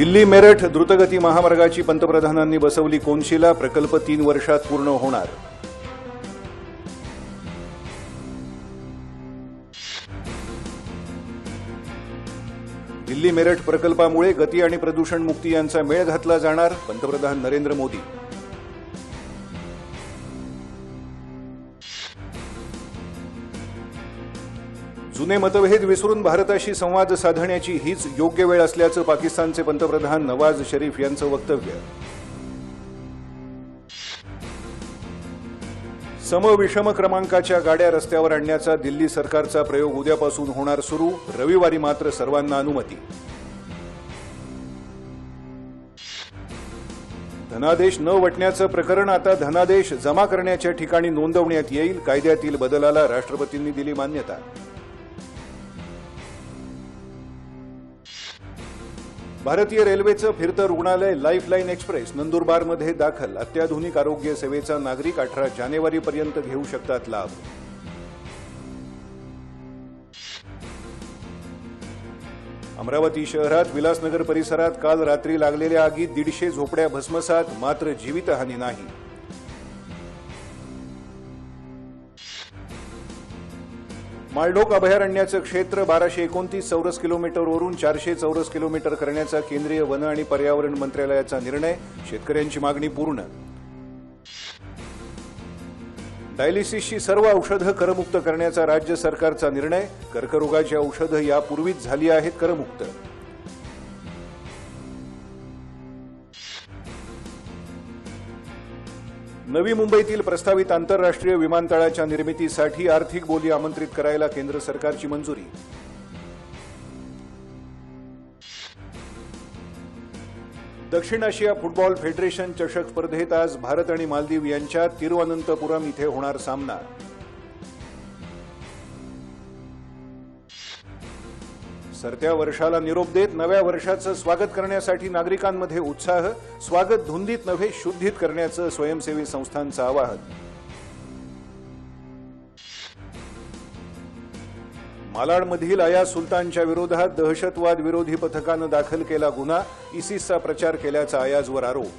दिल्ली मेरठ द्रुतगती महामार्गाची पंतप्रधानांनी बसवली कोनशिला प्रकल्प तीन वर्षात पूर्ण होणार. दिल्ली मेरठ प्रकल्पामुळे गती आणि प्रदूषण मुक्ती यांचा मेळ घातला जाणार पंतप्रधान नरेंद्र मोदी. जुने मतभेद विसरून भारताशी संवाद साधण्याची हीच योग्य वेळ असल्याचं पाकिस्तानचे पंतप्रधान नवाज शरीफ यांचं वक्तव्य. समविषम क्रमांकाच्या गाड्या रस्त्यावर आणण्याचा दिल्ली सरकारचा प्रयोग उद्यापासून होणार सुरू रविवारी मात्र सर्वांना अनुमती. धनादेश न वटण्याचं प्रकरण आता धनादेश जमा करण्याच्या ठिकाणी नोंदवण्यात येईल कायद्यातील बदलाला राष्ट्रपतींनी दिली मान्यता. भारतीय रेल्वेचं फिरतं रुग्णालय लाईफलाईन एक्सप्रेस नंदुरबारमध्ये दाखल. अत्याधुनिक आरोग्य सेवेचा नागरिक अठरा जानेवारीपर्यंत घेऊ शकतात लाभ. अमरावती शहरात विलासनगर परिसरात काल रात्री लागलेल्या आगीत दीडशे झोपड्या भस्मसात मात्र जीवितहानी नाही. माळढोक अभयारण्याचं क्षेत्र बाराशे एकोणतीस चौरस किलोमीटरवरून चारशे चौरस किलोमीटर करण्याचा केंद्रीय वन आणि पर्यावरण मंत्रालयाचा निर्णय. शेतकऱ्यांची मागणी पूर्ण. डायलिसिसची सर्व औषधं करमुक्त करण्याचा राज्य सरकारचा निर्णय. कर्करोगाची औषधं यापूर्वीच झाली आहेत करमुक्त. नवी मुंबईतील प्रस्तावित आंतरराष्ट्रीय विमानतळाच्या निर्मितीसाठी आर्थिक बोली आमंत्रित करायला केंद्र सरकारची मंजुरी. दक्षिण आशिया फुटबॉल फेडरेशन चषक स्पर्धेत आज भारत आणि मालदीव यांच्यात तिरुअनंतपुरम इथे होणार सामना. सरत्या वर्षाला निरोप देत नव्या वर्षाचं स्वागत करण्यासाठी नागरिकांमध्ये उत्साह स्वागत धुंदीत नव्हे शुद्धीत करण्याचं स्वयंसेवी संस्थांचं आवाहन. मालाडमधील आया सुलतानच्या विरोधात दहशतवाद विरोधी पथकानं दाखल केला गुन्हा इसिसचा प्रचार केल्याचा आयाजवर आरोप.